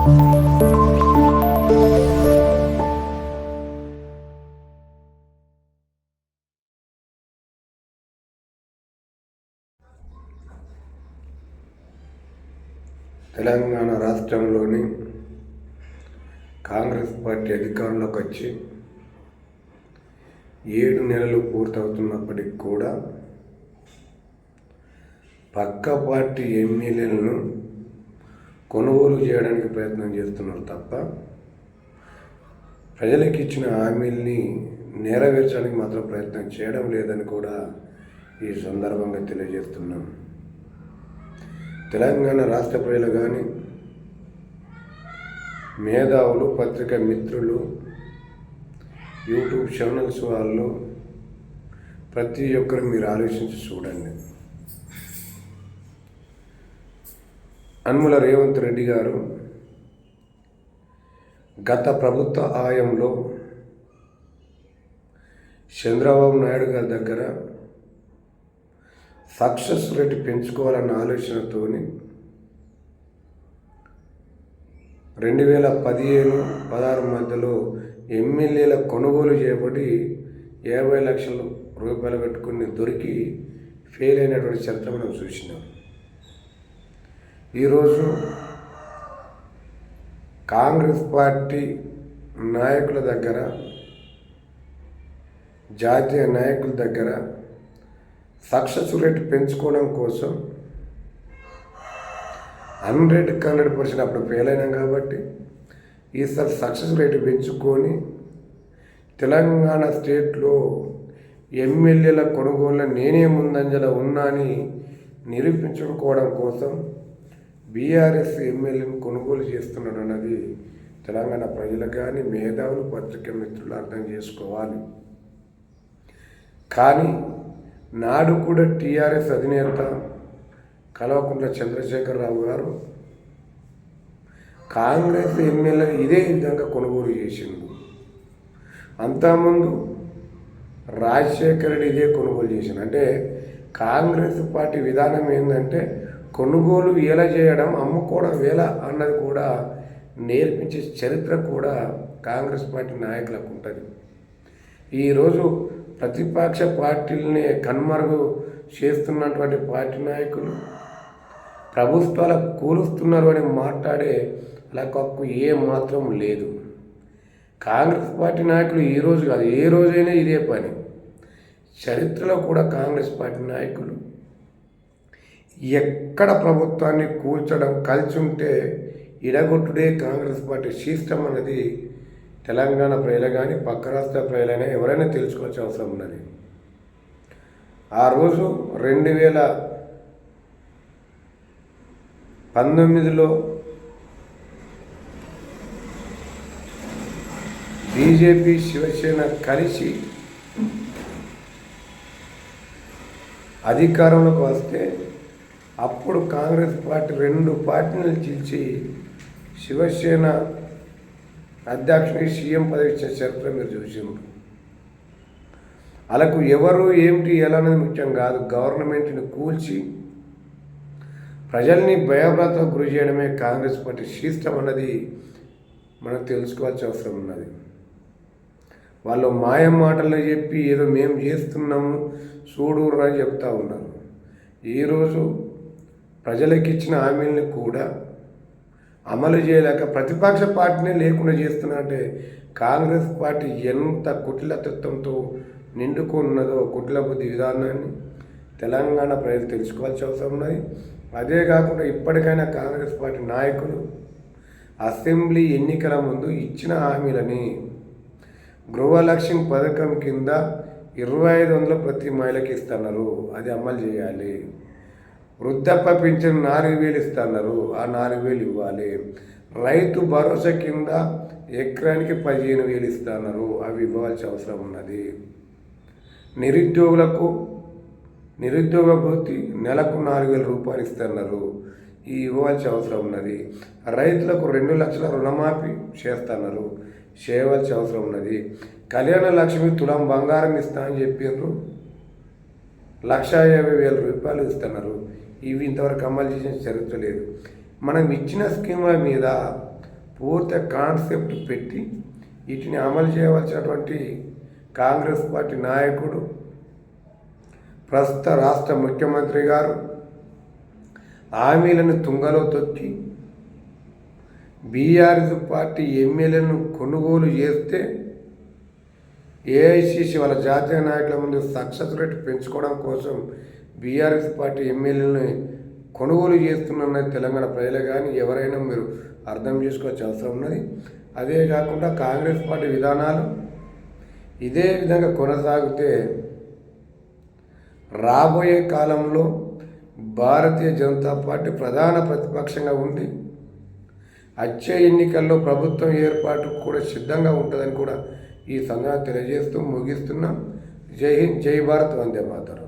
తెలంగాణ రాష్ట్రంలోని కాంగ్రెస్ పార్టీ అధికారంలోకి వచ్చి ఏడు నెలలు పూర్తవుతున్నప్పటికి కూడా పక్క పార్టీ ఎమ్మెల్యేలను కొనుగోలు చేయడానికి ప్రయత్నం చేస్తున్నారు తప్ప ప్రజలకు ఇచ్చిన హామీల్ని నెరవేర్చడానికి మాత్రం ప్రయత్నం చేయడం లేదని కూడా ఈ సందర్భంగా తెలియజేస్తున్నాం. తెలంగాణ రాష్ట్ర ప్రజలు కానీ మేధావులు పత్రికా మిత్రులు యూట్యూబ్ ఛానల్స్ వాళ్ళు ప్రతి ఒక్కరు మీరు ఆలోచించి చూడండి. అన్ముల రేవంత్ రెడ్డి గారు గత ప్రభుత్వ ఆయంలో చంద్రబాబు నాయుడు గారి దగ్గర సక్సెస్ రేట్ పెంచుకోవాలన్న ఆలోచనతోని రెండు వేల పదిహేను పదహారు మధ్యలో ఎమ్మెల్యేల కొనుగోలు చేయబడి యాభై లక్షల రూపాయలు పెట్టుకుని దొరికి ఫెయిల్ అయినటువంటి చరిత్ర మనం చూసినాం. ఈరోజు కాంగ్రెస్ పార్టీ నాయకుల దగ్గర జాతీయ నాయకుల దగ్గర సక్సెస్ రేట్ పెంచుకోవడం కోసం హండ్రెడ్ హండ్రెడ్ పర్సెంట్ అప్పుడు ఫెయిల్ అయినాం కాబట్టి ఈసారి సక్సెస్ రేట్ పెంచుకొని తెలంగాణ స్టేట్లో ఎమ్మెల్యేల కొనుగోలు నేనే ముందంజలో ఉన్నా అని నిరూపించుకోవడం కోసం బీఆర్ఎస్ ఎమ్మెల్యేను కొనుగోలు చేస్తున్నాడు అన్నది తెలంగాణ ప్రజలకు కానీ మేధావులు పత్రికా మిత్రులు అర్థం చేసుకోవాలి. కానీ నాడు కూడా టీఆర్ఎస్ అధినేత కల్వకుంట్ల చంద్రశేఖరరావు గారు కాంగ్రెస్ ఎమ్మెల్యే ఇదే విధంగా కొనుగోలు చేసిండు. అంతకుముందు రాజశేఖర రెడ్డి ఇదే కొనుగోలు చేసిండు. అంటే కాంగ్రెస్ పార్టీ విధానం ఏంటంటే కొనుగోలు ఎలా చేయడం అమ్ముకోవడం ఎలా అన్నది కూడా నేర్పించే చరిత్ర కూడా కాంగ్రెస్ పార్టీ నాయకులకు ఉంటుంది. ఈరోజు ప్రతిపక్ష పార్టీలని కన్మరుగు చేస్తున్నటువంటి పార్టీ నాయకులు ప్రభుత్వాల కూలుస్తున్నారు అని మాట్లాడే హక్కు ఏ మాత్రం లేదు. కాంగ్రెస్ పార్టీ నాయకులు ఈ రోజు కాదు ఏ రోజైనా ఇదే పని. చరిత్రలో కూడా కాంగ్రెస్ పార్టీ నాయకులు ఎక్కడ ప్రభుత్వాన్ని కూల్చడం కలిసి ఉంటే ఇడగొట్టుడే కాంగ్రెస్ పార్టీ శీష్టం అనేది తెలంగాణ ప్రజలు కానీ పక్క రాష్ట్ర ప్రజలైనా ఎవరైనా తెలుసుకోవాల్సిన అవసరం ఉన్నది. ఆ రోజు రెండు వేల పంతొమ్మిదిలో బీజేపీ శివసేన కలిసి అధికారంలోకి వస్తే అప్పుడు కాంగ్రెస్ పార్టీ రెండు పార్టీలు చీల్చి శివసేన అధ్యక్షుని సీఎం పదవి ఇచ్చే చరిత్ర మీరు చూసిండ్రు. అలాకు ఎవరు ఏమిటి ఎలా అనేది ముఖ్యం కాదు. గవర్నమెంట్ని కూల్చి ప్రజల్ని భయభ్రాతకు గురి చేయడమే కాంగ్రెస్ పార్టీ శీష్టం అన్నది మనం తెలుసుకోవాల్సిన అవసరం ఉన్నది. వాళ్ళు మాయం మాటలు చెప్పి ఏదో మేము చేస్తున్నాము చూడు అని చెప్తా ఉన్నారు. ఈరోజు ప్రజలకు ఇచ్చిన హామీలను కూడా అమలు చేయలేక ప్రతిపక్ష పార్టీనే లేకుండా చేస్తున్నట్టే కాంగ్రెస్ పార్టీ ఎంత కుటిలతత్వంతో నిండుకున్నదో కుటిల బుద్ధి విధానాన్ని తెలంగాణ ప్రజలు తెలుసుకోవాల్సిన అవసరం ఉన్నది. అదే కాకుండా ఇప్పటికైనా కాంగ్రెస్ పార్టీ నాయకులు అసెంబ్లీ ఎన్నికల ముందు ఇచ్చిన హామీలని గృహలక్ష్మి పథకం కింద ఇరవై ఐదు వందలు ప్రతి మహిళకి ఇస్తున్నారు. అది అమలు చేయాలి. వృద్ధప్ప పింఛన్ నాలుగు వేలు ఇస్తున్నారు. ఆ నాలుగు వేలు ఇవ్వాలి. రైతు భరోసా కింద ఎకరానికి పదిహేను వేలు ఇస్తున్నారు. అవి ఇవ్వాల్సిన అవసరం ఉన్నది. నిరుద్యోగులకు నిరుద్యోగ భృతి నెలకు నాలుగు వేల రూపాయలు ఇస్తున్నారు. ఈ ఇవ్వాల్సిన అవసరం ఉన్నది. రైతులకు రెండు లక్షల రుణమాఫీ చేస్తున్నారు. చేయవలసిన అవసరం ఉన్నది. కళ్యాణ లక్ష్మి తులం బంగారం ఇస్తా అని చెప్పిండ్రు లక్ష యాభై వేల రూపాయలు ఇస్తున్నారు. ఇవి ఇంతవరకు అమలు చేసిన చరిత్ర లేదు. మనం ఇచ్చిన స్కీముల మీద పూర్తి కాన్సెప్ట్ పెట్టి వీటిని అమలు చేయవలసినటువంటి కాంగ్రెస్ పార్టీ నాయకుడు ప్రస్తుత రాష్ట్ర ముఖ్యమంత్రి గారు హామీలను తుంగలో తొక్కి బీఆర్ఎస్ పార్టీ ఎమ్మెల్యేలను కొనుగోలు చేస్తే ఏఐసిసి వాళ్ళ జాతీయ నాయకుల ముందు సక్సెస్ రేట్ పెంచుకోవడం కోసం బీఆర్ఎస్ పార్టీ ఎమ్మెల్యేలను కొనుగోలు చేస్తున్న తెలంగాణ ప్రజలే కానీ ఎవరైనా మీరు అర్థం చేసుకోవాల్సిన అవసరం ఉన్నది. అదే కాకుండా కాంగ్రెస్ పార్టీ విధానాలు ఇదే విధంగా కొనసాగితే రాబోయే కాలంలో భారతీయ జనతా పార్టీ ప్రధాన ప్రతిపక్షంగా ఉండి వచ్చే ఎన్నికల్లో ప్రభుత్వం ఏర్పాటు కూడా సిద్ధంగా ఉంటుందని కూడా ఈ సందర్భంగా తెలియజేస్తూ ముగిస్తున్నాం. జై హింద్ జై భారత్ వందే మాతరం.